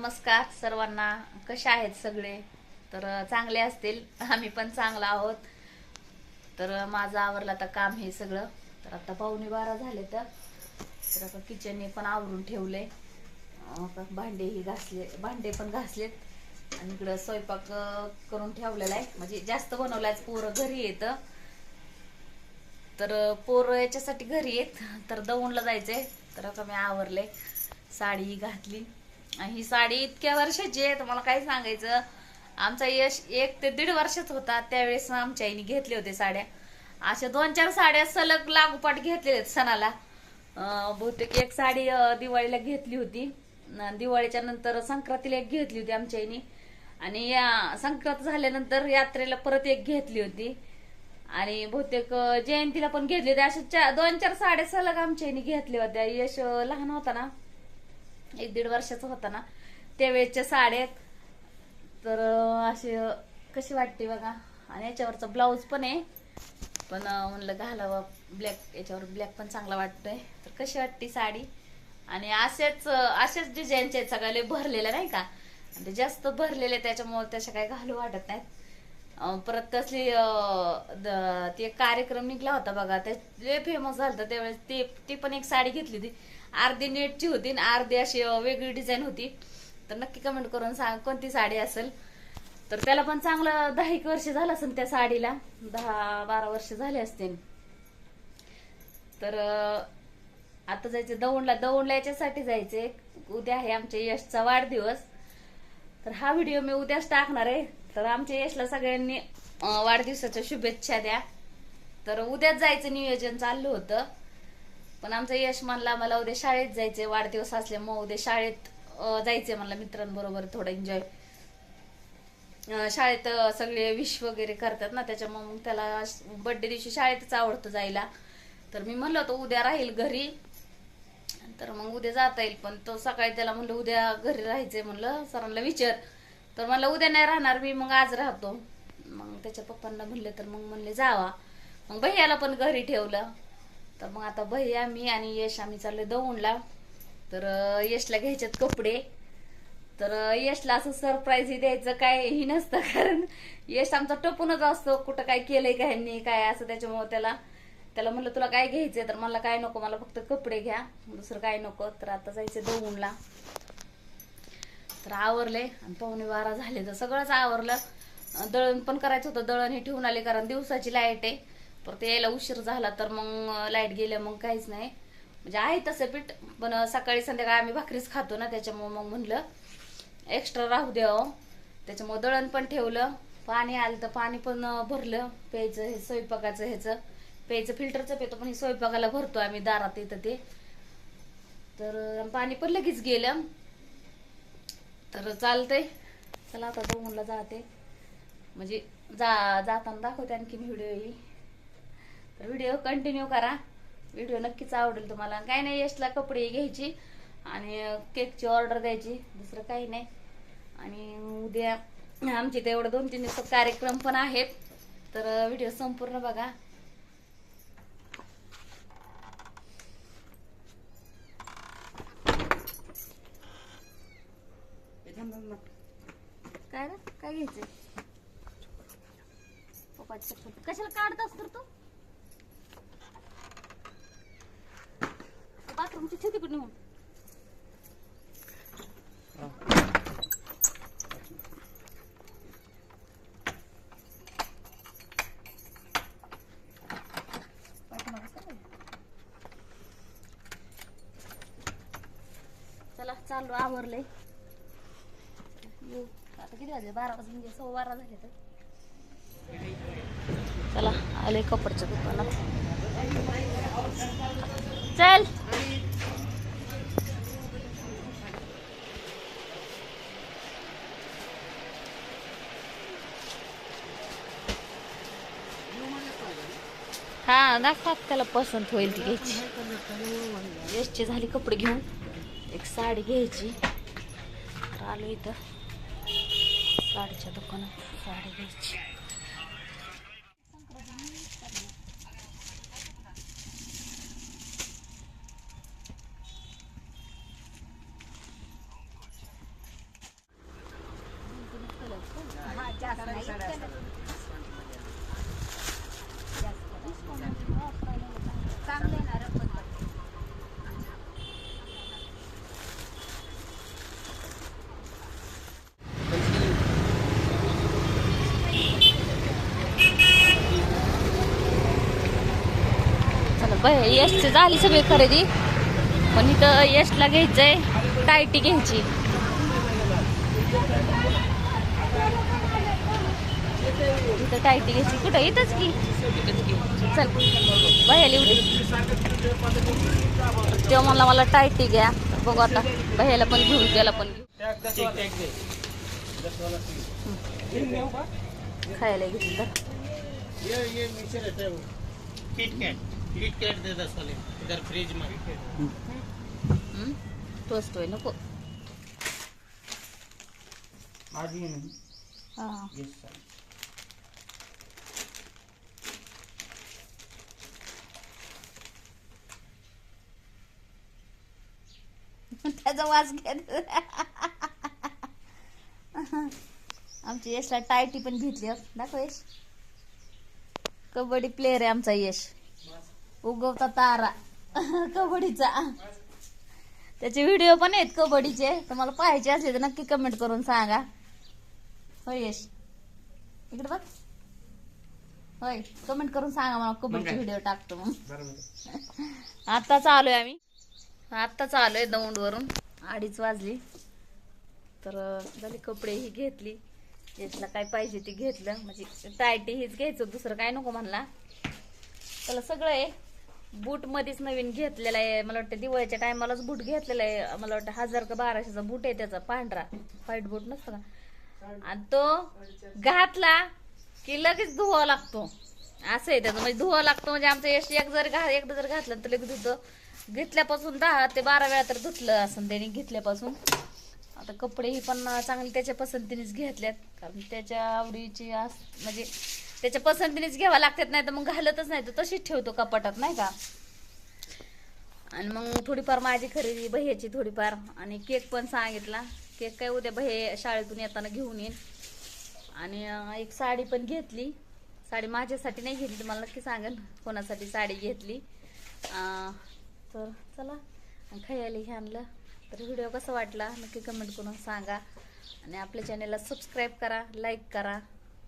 नमस्कार सर्वांना. कसे आहेत सगळे? तर चांगले असतील. आम्ही पण चांगला आहोत. तर माझं आवरलं आता काम हे सगळं. तर आता पाहुणे बारा झाले तर. तर आता किचनने पण आवरून ठेवले. भांडेही घासले भांडे पण घासलेत. आणि इकडं स्वयंपाक करून ठेवलेला आहे. म्हणजे जास्त बनवलाय पोरं घरी येतं. तर पोरं याच्यासाठी घरी येत. तर दौंडला जायचंय. तर आता मी आवरले. साडी घातली. ही साडी इतक्या वर्षाची आहे तुम्हाला काय सांगायचं. आमचा यश एक ते दीड वर्षच होता त्यावेळेस आमच्या आईने घेतले होते साड्या. अशा दोन चार साड्या सलग लागोपाठ घेतले आहेत सणाला. बहुतेक एक साडी दिवाळीला घेतली होती. दिवाळीच्या नंतर संक्रांतीला एक घेतली होती आमच्या आईने. आणि या संक्रांत झाल्यानंतर यात्रेला परत एक घेतली होती. आणि बहुतेक जयंतीला पण घेतली होती. अशा दोन चार साड्या सलग आमच्या आईने घेतल्या होत्या. यश लहान होता ना एक दीड वर्षाचा होता ना. त्यावेळेच्या साड्या आहेत. तर अशी असे कशी वाटते बघा. आणि याच्यावरचा ब्लाऊज पण आहे. पण म्हणलं घालावं. ब्लॅक याच्यावर ब्लॅक पण चांगला वाटतोय. तर कशी वाटते साडी? आणि असेच असेच डिझाईनचे आहेत सगळ्या. भरलेल्या नाही का? आणि ते जास्त भरलेले त्याच्यामुळे त्याच्या काही घालू वाटत नाहीत. परत कसली द- ते एक कार्यक्रम निघला होता बघा ते लय फेमस झालं त्यावेळेस. ते ती पण एक साडी घेतली होती. अर्धी नेटची होती आणि अर्धी अशी वेगळी डिझाईन होती. तर नक्की कमेंट करून सांग कोणती साडी असेल. तर त्याला पण चांगलं दहा एक वर्ष झालं असेल त्या साडीला. दहा बारा वर्ष झाले असतील. तर आता जायचं दौंडला. दौंडला याच्यासाठी जायचे उद्या आहे आमच्या यशचा वाढदिवस. तर हा व्हिडिओ मी उद्याच टाकणार आहे. तर आमच्या यशला सगळ्यांनी वाढदिवसाच्या शुभेच्छा द्या. तर उद्याच जायचं नियोजन चाललं होतं. पण आमचं यश म्हणला मला उद्या शाळेत जायचंय. वाढदिवस असल्यामुळे उद्या शाळेत जायचंय मला मित्रांबरोबर थोडं एन्जॉय शाळेत सगळे विश वगैरे करतात ना त्याच्यामुळे मग त्याला बर्थडे दिवशी शाळेतच आवडतं जायला. तर मी म्हणलं होतं उद्या राहील घरी. तर मग उद्या जाता येईल पण तो सकाळी त्याला म्हणलं उद्या घरी राहायचंय म्हणलं सरांना विचार. तर मला उद्या नाही राहणार मी मग आज राहतो. मग त्याच्या पप्पांना म्हणले तर मग म्हणले जावा. मग भैयाला पण घरी ठेवलं. तर मग आता भैया मी आणि यश आम्ही चाललोय दौंडला. तर यशला घ्यायच्यात कपडे. तर यशला असं सरप्राईज द्यायचं काय ही नसतं कारण यश आमचा टपूनच असतो कुठं काय केलंय काय नाही काय असं त्याच्यामुळे त्याला. त्याला म्हणलं तुला काय घ्यायचंय? तर मला काय नको मला फक्त कपडे घ्या. दुसरं काय नको. तर आता जायचं दौंडला. तर आवरले आणि पावणे बारा झाले. तर सगळंच आवरलं. दळण पण करायचं होतं. दळण हे ठेवून आले कारण दिवसाची लाइट आहे. परत यायला उशीर झाला तर मग लाइट गेल्या मग काहीच नाही. म्हणजे आहे तसं पीठ पण सकाळी संध्याकाळी आम्ही भाकरीच खातो ना त्याच्यामुळं मग म्हणलं एक्स्ट्रा राहू द्यावं हो. त्याच्यामुळं दळण पण ठेवलं. पाणी आलं तर पाणी पण भरलं. प्यायचं हे स्वयंपाकाचं ह्याचं. प्यायचं फिल्टरचं पितो पण हे स्वयंपाकाला भरतो आम्ही दारात येतं ते. तर पाणी पण लगेच गेलं. तर चालतंय. चला आता दोनला जाते. म्हणजे जा जाताना दाखवते आणखीन व्हिडिओ येईल तर व्हिडिओ कंटिन्यू करा. व्हिडिओ नक्कीच आवडेल तुम्हाला. काय नाही यशला कपडे घ्यायची आणि केकची ऑर्डर द्यायची. दुसरं काही नाही. आणि उद्या आमचे तेवढं दोन तीन दिवसात कार्यक्रम पण आहेत. तर व्हिडिओ संपूर्ण बघा. काय रे? काय घ्यायचंय? पप्पाची चप्पल. कशाला काढतास तर तू? बाथरूमची ठेवते कुठे नेऊन? चला चालू आवरलंय. आता किती वाजले? बारा वाजून म्हणजे सव्वा बारा झाले तर चला आले कपडच्या दुकानात. चल. हा दाखवा त्याला पसंत होईल ती घ्यायची. यशची झाली कपडे घेऊन. एक साडी घ्यायची. तर आलो इथं. साडीच्या दुकानात साडी घ्यायची यशची झाली सगळी खरेदी. पण इथं यशला घ्यायचंय टायटी घ्यायची. इथं टायटी घ्यायची. कुठं? इथंच की. चल बाहेर येऊ दे तेव्हा मला मला टायटी घ्या. बघू आता बाहेरला पण घेऊन त्याला पण घेऊ खायला घेतली. तर ये ये नीचे रहता है वो किट कैट किट कैट दे दस वाले इधर फ्रिज में हं? टोचतोय नको. आज ही नहीं हा. यस सर त्याचा वास घेत आमची यशला टायटी पण घेतली हं. दाखव यश. कबड्डी प्लेअर आहे आमचा यश. उगवता तारा. कबड्डीचा. त्याचे व्हिडिओ पण आहेत कबड्डीचे. तुम्हाला पाहायचे असले तर नक्की कमेंट करून सांगा. होय यश. इकडे बघ. होय कमेंट करून सांगा मला कबड्डीचे? व्हिडिओ टाकतो मग बरोबर आता चालू आहे आम्ही. आता चालू आहे दौंड वरून अडीच वाजली. तर झाली कपडे ही घेतली. यातला काय पाहिजे ते घेतलं. म्हणजे टायटी हीच घ्यायचं. दुसरं काय नको म्हणला. त्याला सगळं आहे. बूट मध्येच नवीन घेतलेला आहे. मला वाटतं दिवाळीच्या टायमालाच बूट घेतलेला आहे. मला वाटतं हजार का बाराशेचा बूट आहे त्याचा. पांढरा. व्हाईट बूट नसतो का? आणि तो घातला की लगेच धुवा लागतो. असं आहे त्याचं. म्हणजे धुवा लागतो म्हणजे आमचं यश एक जर घा एकदा जर घातलं तर लगेच धुतं. घेतल्यापासून दहा ते बारा वेळा तर धुतलं असं त्याने घेतल्यापासून. आता कपडेही पण चांगले त्याच्या पसंतीनेच घेतल्यात. कारण त्याच्या आवडीची म्हणजे त्याच्या पसंतीनेच घ्यावा लागतात नाही तर मग घालतच नाही. तर तशीच ठेवतो कपाटात नाही का? आणि मग थोडीफार माझी खरेदी भैयाची थोडीफार. आणि केक पण सांगितला. केक काय उद्या भैया शाळेतून येताना घेऊन येईन. आणि एक साडी पण घेतली. साडी माझ्यासाठी नाही घेतली तुम्हाला नक्की सांगेन. कोणासाठी साडी घेतली. तर चला. आणि खायला हे आणलं. तर व्हिडिओ कसा वाटला नक्की कमेंट करून सांगा. आणि आपल्या चॅनलला सबस्क्राईब करा लाईक करा.